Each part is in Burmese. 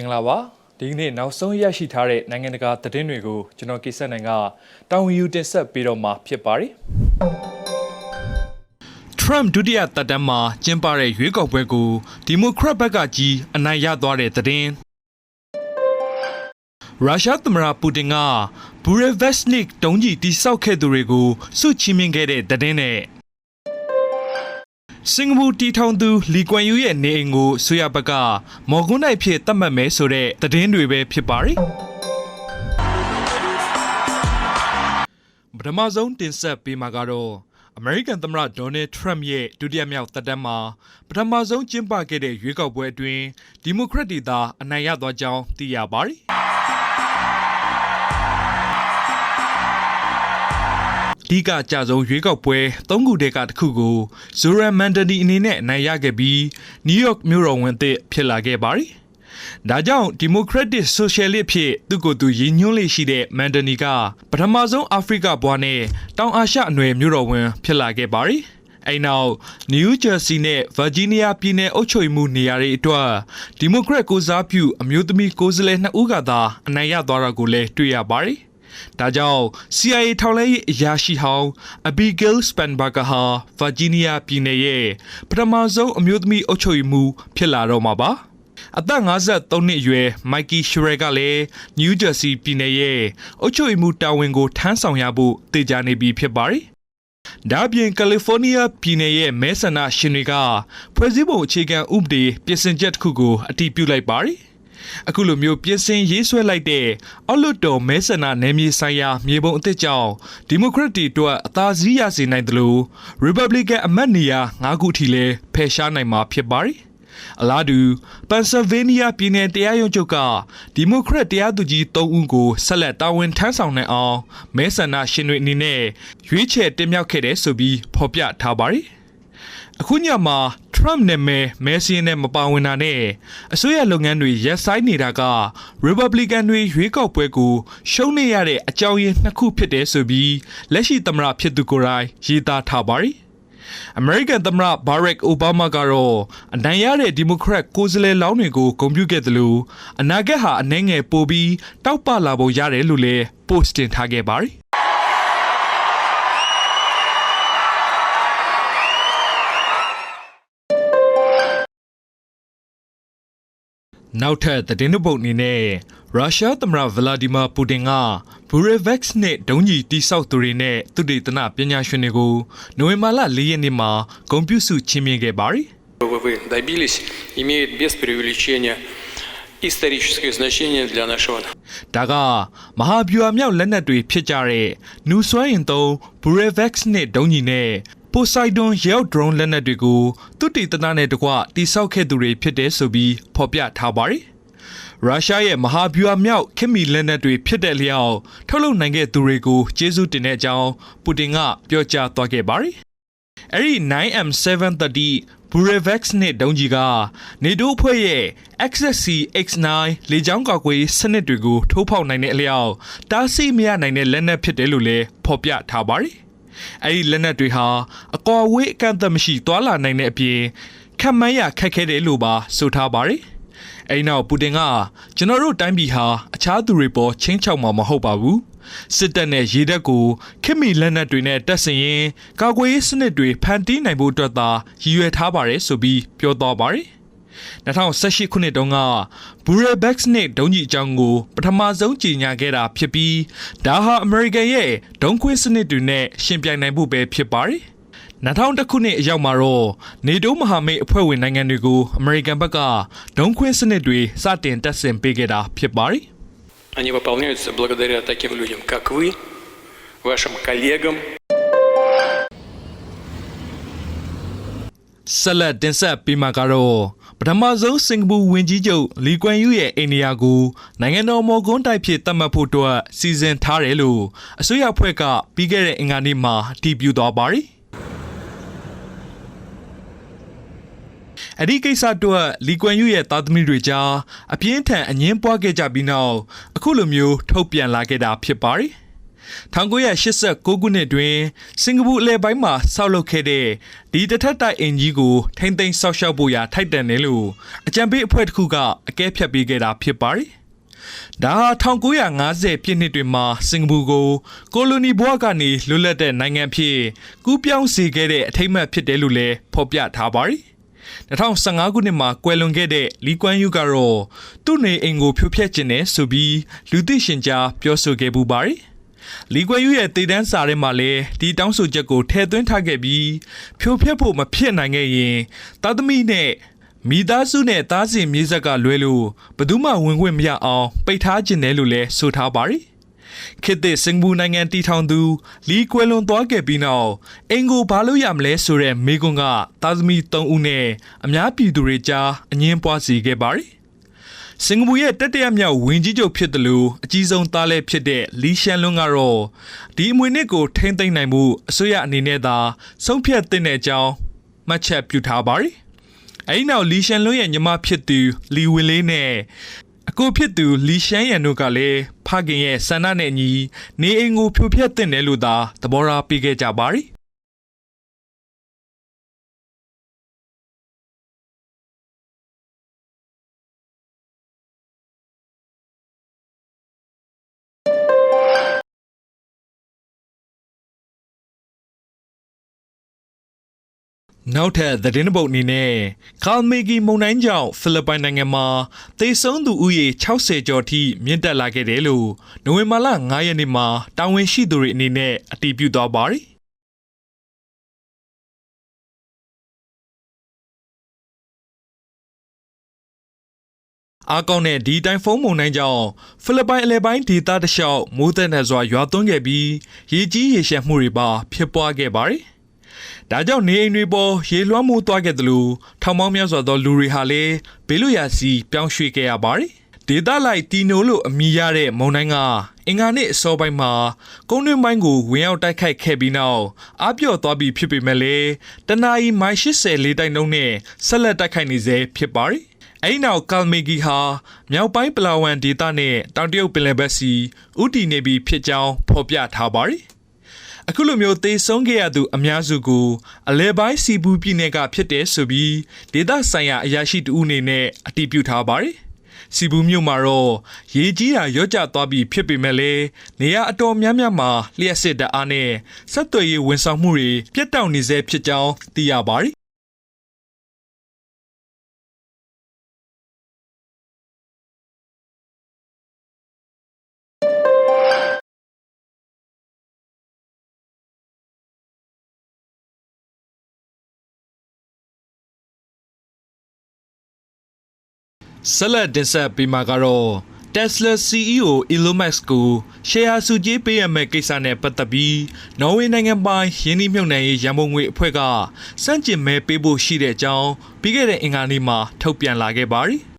င်္ဂလာပါဒီကနေ့နောက်ဆုံးရရှိထားတဲ့နိုင်ငံတကာသတင်းတွေကိုကျွန်တော်ကိစ္စနိုင်ကတောင်းယူတင်ဆက်ပေးတော့မှာဖြစ်ပါတယ် Trump ဒုတိယသက်တမ်းမှာကျင်းပတဲ့ရွေးကောက်ပွဲကိုဒီမိုကရက်ဘက်ကကြီးအနိုင်ရသွားတဲ့သတင်းရုရှားသမ္မတပူတင်ကဘူရဗက်စနစ်တုံးကြီးတိစောက်ခဲ့သူတွေကိုစုချီးမြှင့်ခဲ့တဲ့သတင်းနဲ့ စင်ကာပူတီထောင်သူလီကွမ်ယူရဲ့နေအိမ်ကိုဆွေရဘက်ကမော်ကွန်းနိုင်ဖြစ်သတ်မှတ်မယ်ဆိုတဲ့သတင်းတွေပဲဖြစ်ပါတယ်ပထမဆုံးတင်ဆက်ပေးမှာကတော့အမေရိကန်သမ္မတဒေါ်နယ်ထရမ့်ရဲ့ဒုတိယမြောက်သက်တမ်းမှာပထမဆုံးကျင်းပခဲ့တဲ့ရွေးကောက်ပွဲအတွင်းဒီမိုကရက်တွေသာအနိုင်ရသွားကြောင်းသိရပါတယ်။ ဒီကကြဆုံးရွေးကောက်ပွဲ၃ခုတည်းကတစ်ခုကိုဇိုရန်မန်ဒနီအနေနဲ့အနိုင်ရခဲ့ပြီးနယူးယောက်မြို့တော်ဝန်အသစ်ဖြစ်လာခဲ့ပါတယ်။ဒါကြောင့်ဒီမိုကရက်တစ်ဆိုရှယ်လစ်ဖြစ်သူ့ကိုယ်သူရည်ညွှန်းလေးရှိတဲ့မန်ဒနီကပထမဆုံးအာဖရိကဘွားနဲ့တောင်အာရှအနွယ်မြို့တော်ဝန်ဖြစ်လာခဲ့ပါတယ်။အဲ့နောက်နယူးဂျာစီနဲ့ဗာဂျီးနီးယားပြည်နယ်အုပ်ချုပ်မှုနေရာတွေအတွက်ဒီမိုကရက်ကိုစားပြုအမျိုးသမီးကိုယ်စားလှယ်နှစ်ဦးကသာအနိုင်ရသွားတာကိုလည်းတွေ့ရပါတယ်။ ဒါကြောင့် CIA ထောက်လှမ်းရေးအရာရှိဟောင်း Abigail Spanberger ဟာဗာဂျီးနီးယားပြည်နယ်ရဲ့ပထမဆုံးအမျိုးသမီးအုပ်ချုပ်မှုဖြစ်လာတော့မှာပါ။အသက်53နှစ်အရွယ် Mikey Sherrill ကလည်း New Jersey ပြည်နယ်ရဲ့အုပ်ချုပ်မှုတာဝန်ကိုထမ်းဆောင်ရဖို့တည်ကြနေပြီဖြစ်ပါတယ်။ဒါပြင်ကယ်လီဖိုးနီးယားပြည်နယ်ရဲ့မဲဆန္ဒရှင်တွေကဖွဲ့စည်းပုံအခြေခံဥပဒေပြင်ဆင်ချက်တစ်ခုကိုအတည်ပြုလိုက်ပါတယ်။ အခုလိုမျိုးပြင်ဆင်ရေးဆွဲလိုက်တဲ့အောက်လွတ်တော်မဲဆန္ဒနယ်မြေဆိုင်ရာမြေပုံအသစ်ကြောင့်ဒီမိုကရက်တီတို့အသာစီးရစေနိုင်တယ်လို့ Republican အမတ်နေရာ၅ခုထိလည်းဖယ်ရှားနိုင်မှာဖြစ်ပါတယ်အလားတူပန်ဆယ်ဗေးနီးယားပြည်နယ်တရားရုံးချုပ်ကဒီမိုကရက်တရားသူကြီး၃ဦးကိုဆက်လက်တာဝန်ထမ်းဆောင်နိုင်အောင်မဲဆန္ဒရှင်တွေအနေနဲ့ရွေးချယ်တင်မြှောက်ခဲ့တဲ့ဆိုပြီးဖော်ပြထားပါတယ်အခုညမှာ Trump နဲ့မဲမဲဆီနဲ့မပါဝင်တာနဲ့အစိုးရလုပ်ငန်းတွေရပ်ဆိုင်းနေတာက Republican တွေရွေးကောက်ပွဲကိုရှုံးနေရတဲ့အကြောင်းရင်းနှစ်ခုဖြစ်တယ်ဆိုပြီးလက်ရှိသမ္မတဖြစ်သူကိုယ်တိုင်ရေးသားထားပါတယ်။ American သမ္မတ Barack Obama ကတော့အနိုင်ရတဲ့ဒီမိုကရက်ကိုယ်စားလှယ်လောင်းတွေကိုဂုဏ်ပြုခဲ့တယ်လို့အနာဂတ်ဟာအနှဲငယ်ပိုပြီးတောက်ပလာဖို့ရတယ်လို့လည်း post တင်ထားခဲ့ပါတယ်။ နောက်ထပ်သတင်းတစ်ပုဒ်အနေနဲ့ရုရှားသမ္မတဗလာဒီမာပူတင်ကဘူရေဗက်စ်နဲ့ဒုံးကြီးတိဆောက်သူတွေနဲ့သူတေသနပညာရှင်တွေကိုနိုဝင်ဘာလ၄ရက်နေ့မှာဂုဏ်ပြုစုချီးမြှင့်ခဲ့ပါတယ် вы добились, имеет без преувеличения историческое значение для нашего народа. ။ဒါကမဟာဗျူဟာမြောက်လက်နက်တွေဖြစ်ကြတဲ့နူဆွဲရင်သုံးဘူရေဗက်စ်နဲ့ဒုံးကြီးနဲ့ ပိုဆိုက်ဒွန်ရောက်ဒရုန်းလက်နက်တွေကိုသူတေသနနဲ့တကွတိဆောက်ခဲ့သူတွေဖြစ်တဲ့ဆိုပြီးဖော်ပြထားပါတယ်။ရုရှားရဲ့မဟာဗျူဟာမြောက်ခင်မီလက်နက်တွေဖြစ်တဲ့လျောက်ထုတ်လုပ်နိုင်ခဲ့သူတွေကိုကျေးဇူးတင်တဲ့အကြောင်းပူတင်ကပြောကြားသွားခဲ့ပါတယ်။အဲ့ဒီ 9M730 Burevex နဲ့ဒုံးကြီးကနေတိုးအဖွဲ့ရဲ့ XSC X9 လေကြောင်းကာကွယ်ရေးစနစ်တွေကိုထိုးဖောက်နိုင်တဲ့အလျောက်တားဆီးမရနိုင်တဲ့လက်နက်ဖြစ်တယ်လို့လည်းဖော်ပြထားပါတယ်။ အဲ့ဒီလက်နက်တွေဟာအကွာဝေးအကန့်အသတ်မရှိသွာလာနိုင်တဲ့အပြင်ခံမှန်းရခက်ခဲတယ်လို့ပါဆိုထားပါတယ်။အဲ့နောက်ပူတင်ကကျွန်တော်တို့တိုင်းပြည်ဟာအခြားသူတွေပေါ်ချင်းချောက်မှာမဟုတ်ပါဘူးစစ်တပ်နဲ့ရေတပ်ကိုခင်မီလက်နက်တွေနဲ့တပ်ဆင်ရင်ကာကွယ်ရေးစနစ်တွေဖန်တီးနိုင်ဖို့အတွက်သာရည်ရွယ်ထားပါတယ်ဆိုပြီးပြောသွားပါတယ် 2018ခုနှစ်တုန်းကဘူရေဘက်စ်နဲ့ဒုံးကြီးအကြောင်းကိုပထမဆုံးကြီးညာခဲ့တာဖြစ်ပြီးဒါဟာအမေရိကန်ရဲ့ဒုံးခွင်းစနစ်တွေနဲ့ရှင်ပြိုင်နိုင်ဖို့ပဲဖြစ်ပါတယ်2000ခုနှစ်အရောက်မှာတော့နေတိုးမဟာမိတ်အဖွဲ့ဝင်နိုင်ငံတွေကိုအမေရိကန်ဘက်ကဒုံးခွင်းစနစ်တွေစတင်တပ်ဆင်ပေးခဲ့တာဖြစ်ပါတယ် Они выполняются благодаря таким людям, как вы, вашим коллегам, ဆက်လက်တင်ဆက်ပေးမှာကတော့ပထမဆုံးစင်ကာပူဝင်ကြီးချုပ်လီကွမ်ယူရဲ့အိန္ဒိယကိုနိုင်ငံတော်မော်ကွန်းတိုက်ဖြစ်သတ်မှတ်ဖို့အတွက်စီစဉ်ထားတယ်လို့အစိုးရအဖွဲ့ကပြီးခဲ့တဲ့အင်္ဂါနေ့မှာအတည်ပြုသွားပါတယ်အဲ့ဒီကိစ္စအတွက်လီကွမ်ယူရဲ့သားသမီးတွေကြားအပြင်းထန်အငင်းပွားခဲ့ကြပြီးနောက်အခုလိုမျိုးထုတ်ပြန်လာခဲ့တာဖြစ်ပါတယ် 1989ခုနှစ်တွင်စင်ကာပူအလဲပိုင်းမှာဆောက်လုပ်ခဲ့တဲ့ဒီတစ်ထပ်တိုက်အင်ကြီးကိုထိမ့်သိမ်းဆောက်ရှောက်ဖို့ရာထိုက်တန်တယ်လို့အကြံပေးအဖွဲ့တစ်ခုကအကဲဖြတ်ပေးခဲ့တာဖြစ်ပါတယ်။ဒါဟာ1950ပြည့်နှစ်တွင်မှာစင်ကာပူကိုကိုလိုနီဘဝကနေလွတ်လပ်တဲ့နိုင်ငံဖြစ်ကူးပြောင်းစေခဲ့တဲ့အထိမ်းအမှတ်ဖြစ်တယ်လို့လည်းဖော်ပြထားပါတယ်။2015ခုနှစ်မှာကွယ်လွန်ခဲ့တဲ့လီကွမ်ယူကတော့သူ့နေအိမ်ကိုဖြိုဖျက်ခြင်းနဲ့ဆိုပြီးလူသိရှင်ကြားပြောဆိုခဲ့ပူပါတယ်။ လီကွမ်ယူရဲ့တည်တန်းစာထဲမှာလည်းဒီတောင်းဆိုချက်ကိုထည့်သွင်းထားခဲ့ပြီးဖြိုဖျက်ဖို့မဖြစ်နိုင်ခဲ့ရင်သားသမီးနဲ့မိသားစုနဲ့သားစဉ်မြေဆက်ကလွဲလို့ဘယ်သူမှဝင်ခွင့်မရအောင်ပိတ်ထားခြင်းတယ်လို့လည်းဆိုထားပါတယ်။ခေတ်သစ်စင်ကာပူနိုင်ငံတည်ထောင်သူလီကွယ်လွန်သွားခဲ့ပြီးနောက်အင်ကိုဘာလို့ရမလဲဆိုတဲ့မိကွန်းကသားသမီး၃ဦးနဲ့အများပြည်သူတွေကြားအငင်းပွားစီခဲ့ပါတယ်။ စင်ကာပူရဲ့တက်တရမြောက်ဝင်းကြီးချုပ်ဖြစ်တယ်လို့အကြီးဆုံးသားလဲဖြစ်တဲ့လီရှန်လွန်းကတော့ဒီအမွေနှစ်ကိုထိမ့်သိမ့်နိုင်မှုအစိုးရအနေနဲ့သာဆုံးဖြတ်သင့်တဲ့အကြောင်းမှတ်ချက်ပြုထားပါတယ်။အဲဒီနောက်လီရှန်လွန်းရဲ့ညီမဖြစ်သူလီဝင်းလေးနဲ့အကိုဖြစ်သူလီရှန်ရန်တို့ကလည်းဖခင်ရဲ့ဆန္ဒနဲ့ညီနေအိမ်ကိုဖြိုဖျက်တဲ့တယ်လို့သာသဘောထားပေးခဲ့ကြပါတယ်။ နောက်ထပ်သတင်းပုတ်အနေနဲ့ကာမီဂီမုန်တိုင်းကြောင့်ဖိလစ်ပိုင်နိုင်ငံမှာသေဆုံးသူဦးရေ60ကျော်ထိမြင့်တက်လာခဲ့တယ်လို့နိုဝင်ဘာလ9ရက်နေ့မှာတာဝန်ရှိသူတွေအနေနဲ့အတည်ပြုသွားပါတယ်။အားကောင်းတဲ့ဒီတိုင်ဖုန်းမုန်တိုင်းကြောင့်ဖိလစ်ပိုင်အလဲပိုင်းဒေသတစ်လျှောက်မိုးသက်နေစွာရွာသွန်းခဲ့ပြီးရေကြီးရေရှမ်းမှုတွေပါဖြစ်ပွားခဲ့ပါတယ်။ ဒါကြောင့်နေအိမ်တွေပေါ်ရေလွှမ်းမိုးသွားခဲ့တယ်လို့ထောင်ပေါင်းများစွာသောလူတွေဟာလည်းဘေးလွတ်ရာစီပြောင်းရွှေ့ခဲ့ရပါတယ်။ဒေသလိုက်တီနိုလို့အမည်ရတဲ့မုန်တိုင်းကအင်္ဂါနေ့အစောပိုင်းမှာကုန်းတွင်းပိုင်းကိုဝင်ရောက်တိုက်ခိုက်ခဲ့ပြီးနောက်အပြော့သွားပြီးဖြစ်ပေမဲ့လည်းတနအီမိုင်80လေးတိုက်နှုန်းနဲ့ဆက်လက်တိုက်ခိုက်နေစေဖြစ်ပါတယ်။အဲ့နောက်ကာမီဂီဟာမြောက်ပိုင်းပလာဝန်ဒေသနဲ့တောင်တရုတ်ပင်လယ်ဘက်စီဥတီနေပြီးဖြစ်ကြောင်းဖော်ပြထားပါတယ်။ အခုလိုမျိုးသေဆုံးခဲ့ရသူအများစုကိုအလဲပိုင်းစီဘူးပြည်နယ်ကဖြစ်တဲ့ဆိုပြီးဒေသဆိုင်ရာအရာရှိတဦးအနေနဲ့အတည်ပြုထားပါတယ်။စီဘူးမြို့မှာတော့ရေကြီးတာရော့ကျသွားပြီးဖြစ်ပေမဲ့လည်းနေရာအတော်များများမှာလျှက်စစ်တအားနဲ့ဆက်သွယ်ရေးဝန်ဆောင်မှုတွေပြတ်တောက်နေဆဲဖြစ်ကြောင်းသိရပါတယ်။ ဆက်လက်တင်ဆက်ပေးမှာကတော့ Tesla CEO Elon Musk ကိုရှယ်ယာစုကြည်ပေးရမယ့်ကိစ္စနဲ့ပတ်သက်ပြီးနော်ဝေနိုင်ငံပိုင်ယင်းနှိမ့်မြုပ်နှံရေးရန်ပုံငွေအဖွဲ့ကစန့်ကျင်မဲပေးဖို့ရှိတဲ့အကြောင်းပြီးခဲ့တဲ့အင်္ဂါနေ့မှာထုတ်ပြန်လာခဲ့ပါတယ်။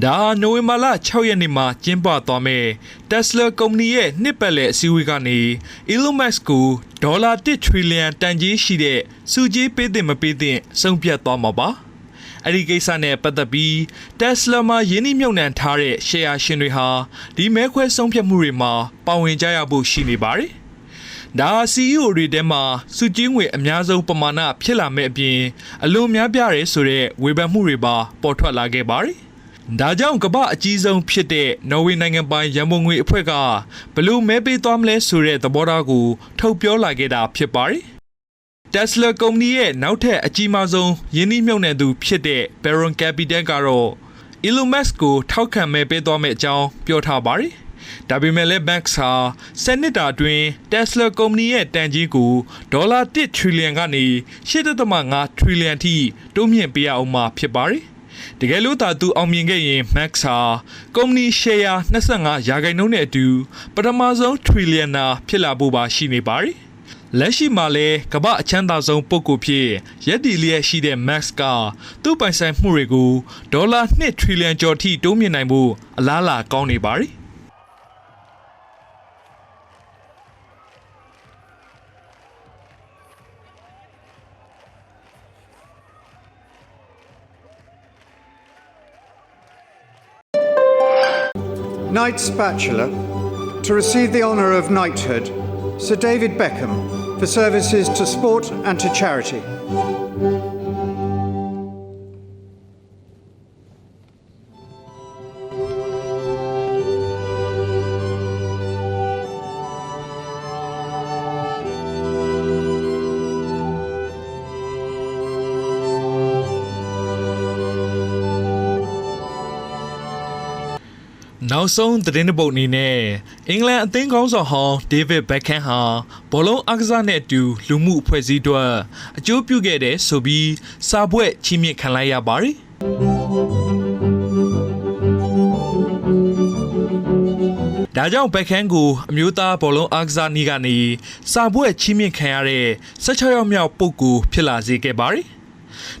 ဒါဟာနိုဝင်ဘာလ6ရက်နေ့မှာကျင်းပသွားမယ် Tesla ကုမ္ပဏီရဲ့နှစ်ပတ်လည်အစည်းအဝေးကနေ Elon Musk ကိုဒေါ်လာ1 trillion တန်ကြီးရှိတဲ့စုကြီးပေးတဲ့မပေးတဲ့ဆုံးဖြတ်သွားမှာပါအဲ့ဒီကိစ္စနဲ့ပတ်သက်ပြီး Tesla မှာယင်းနှိမ့်မြုပ်နှံထားတဲ့ share ရှင်တွေဟာဒီမဲခွဲဆုံးဖြတ်မှုတွေမှာပါဝင်ကြရဖို့ရှိနေပါတယ်ဒါဟာ CEO တွေထဲမှာစုကြီးငွေအများဆုံးပမာဏဖြစ်လာမဲ့အပြင်အလွန်များပြားတယ်ဆိုတဲ့ဝေဖန်မှုတွေပါပေါ်ထွက်လာခဲ့ပါတယ်။ ဒါကြောင့်ကမ္ဘာအကြီးဆုံးဖြစ်တဲ့နော်ဝေနိုင်ငံပိုင်ရန်ပုံငွေအဖွဲ့ကဘလို့မဲပေးသွားမလဲဆိုတဲ့သဘောထားကို ထုတ်ပြောလာခဲ့တာဖြစ်ပါတယ်။ Tesla ကုမ္ပဏီရဲ့နောက်ထပ်အကြီးမားဆုံးယင်းနှိမ့်မြုပ်နှံသူဖြစ်တဲ့ Baron Capital ကတော့ Elon Musk ကိုထောက်ခံမဲပေးသွားမယ့်အကြောင်းပြောထားပါတယ်။ဒါပေမဲ့လည်း Max ဟာစနစ်တာအတွင်း Tesla ကုမ္ပဏီရဲ့တန်ကြီးကိုဒေါ်လာ1 trillion ကနေ8.5 trillion ထိတိုးမြင့်ပေးရအောင်မှာဖြစ်ပါတယ်။ တကယ်လို့သာသူအောင်မြင်ခဲ့ရင် Max ဟာကုမ္ပဏီ share 25ရာခိုင်နှုန်းနဲ့အတူပထမဆုံး trillion နာဖြစ်လာဖို့ပါရှိနေပါတယ်။လက်ရှိမှာလဲကမ္ဘာအချမ်းသာဆုံးပုဂ္ဂိုလ်ဖြစ်ရက်တီလျက်ရှိတဲ့ Max ကသူ့ပိုင်ဆိုင်မှုတွေကိုဒေါ်လာ2 trillion ကျော်ထိတိုးမြင့်နိုင်ဖို့အလားအလာကောင်းနေပါတယ်။ Knights Bachelor, to receive the honour of knighthood, Sir David Beckham, for services to sport and to charity. နောက်ဆုံးသတင်းတစ်ပုဒ်အနေနဲ့အင်္ဂလန်အသင်းကောင်းဆောင်ဟောင်းဒေးဗစ်ဘက်ခန်ဟာဘောလုံးအားကစားနဲ့အတူလူမှုအဖွဲ့အစည်းအတွက်အကျိုးပြုခဲ့တဲ့ဆိုပြီးစာပွဲချီးမြှင့်ခံလိုက်ရပါတယ်။ဒါကြောင့်ဘက်ခန်ကိုအမျိုးသားဘောလုံးအားကစားနည်းကနေစာပွဲချီးမြှင့်ခံရတဲ့16ရောက်မြောက်ပုဂ္ဂိုလ်ဖြစ်လာစေခဲ့ပါတယ်။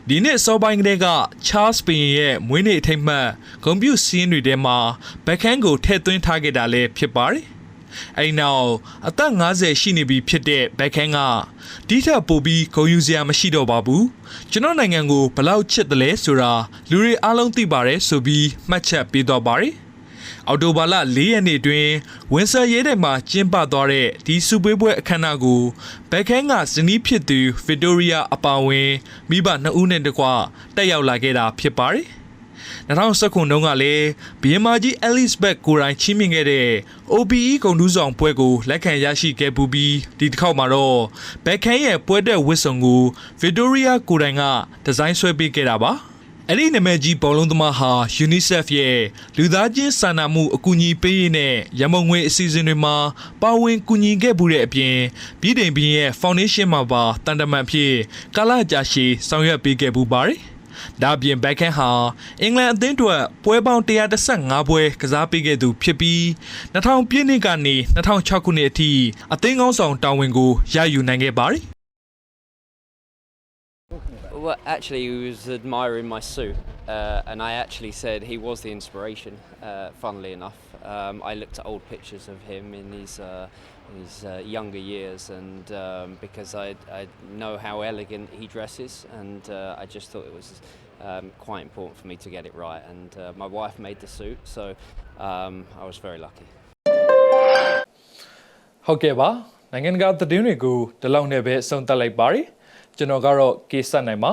ဒီနေ့စောပိုင်းကတည်းက Charles Payne ရဲ့မွေးနေ့အထိမ်းအမှတ်ဂုဏ်ပြုစည်းတွေထဲမှာဘက်ခန်ကိုထည့်သွင်းထားခဲ့တာလည်းဖြစ်ပါတယ်။အဲဒီနောက်အသက်50ရှိနေပြီဖြစ်တဲ့ဘက်ခန်ကဒီထက်ပိုပြီးဂုဏ်ယူစရာမရှိတော့ပါဘူး။ကျွန်တော်နိုင်ငံကိုဘယ်လောက်ချစ်တယ်လဲဆိုတာလူတွေအားလုံးသိပါတယ်ဆိုပြီးမှတ်ချက်ပေးတော့ပါတယ်။ အော်တိုဘာလ၄ရက်နေ့တွင်ဝင်ဆာရဲတိုင်မှာကျင်းပသွားတဲ့ဒီစုပွဲပွဲအခမ်းအနားကိုဘက်ခန်းကဇနီးဖြစ်သူဗစ်တိုးရီယာအပါအဝင်မိဘနှစ်ဦးနဲ့တကွတက်ရောက်လာခဲ့တာဖြစ်ပါတယ်။2019ခုတုန်းကလည်းဘီယမ်မာကြီးအဲလစ်ဘက်ကိုရိုင်းချီးမြှင့်ခဲ့တဲ့ OBE ဂုံတူးဆောင်ပွဲကိုလက်ခံရရှိခဲ့ပူပြီးဒီတစ်ခေါက်မှာတော့ဘက်ခန်းရဲ့ပွဲတဲ့ဝစ်စုံကိုဗစ်တိုးရီယာကိုရိုင်းကဒီဇိုင်းဆွဲပေးခဲ့တာပါ။ အဲ့ဒီနာမည်ကြီးဘောလုံးသမားဟာ UNICEF ရဲ့လူသားချင်းစာနာမှုအကူအညီပေးရေးနဲ့ရမုံငွေအစီအစဉ်တွေမှာပါဝင်ကူညီခဲ့မှုတဲ့အပြင်ပြည်တိုင်ပြည်ရဲ့ Foundation မှာပါတန်တမန်ဖြစ်ကာလကြာရှည်ဆောင်ရွက်ပေးခဲ့ပူပါတယ်။ဒါ့အပြင်ဘက်ခန်ဟာအင်္ဂလန်အသင်းအတွက်ပွဲပေါင်း135ပွဲကစားပေးခဲ့သူဖြစ်ပြီး2000ပြည့်နှစ်ကနေ2006ခုနှစ်အထိအသင်းကောင်းဆောင်တာဝန်ကိုရယူနိုင်ခဲ့ပါတယ် Well, actually, he was admiring my suit, uh, and I actually said he was the inspiration. Uh, funnily enough, um, I looked at old pictures of him in his uh, in his uh, younger years, and um, because I I know how elegant he dresses, and uh, I just thought it was um, quite important for me to get it right. And uh, my wife made the suit, so um, I was very lucky. ဟုတ်ကဲ့ပါနိုင်ငံတကာသတင်းတွေကိုဒီလောက်နဲ့ပဲအဆုံးသတ်လိုက်ပါရစေ ကျွန်တော်ကတော့ကေဆက်နိုင်ပါ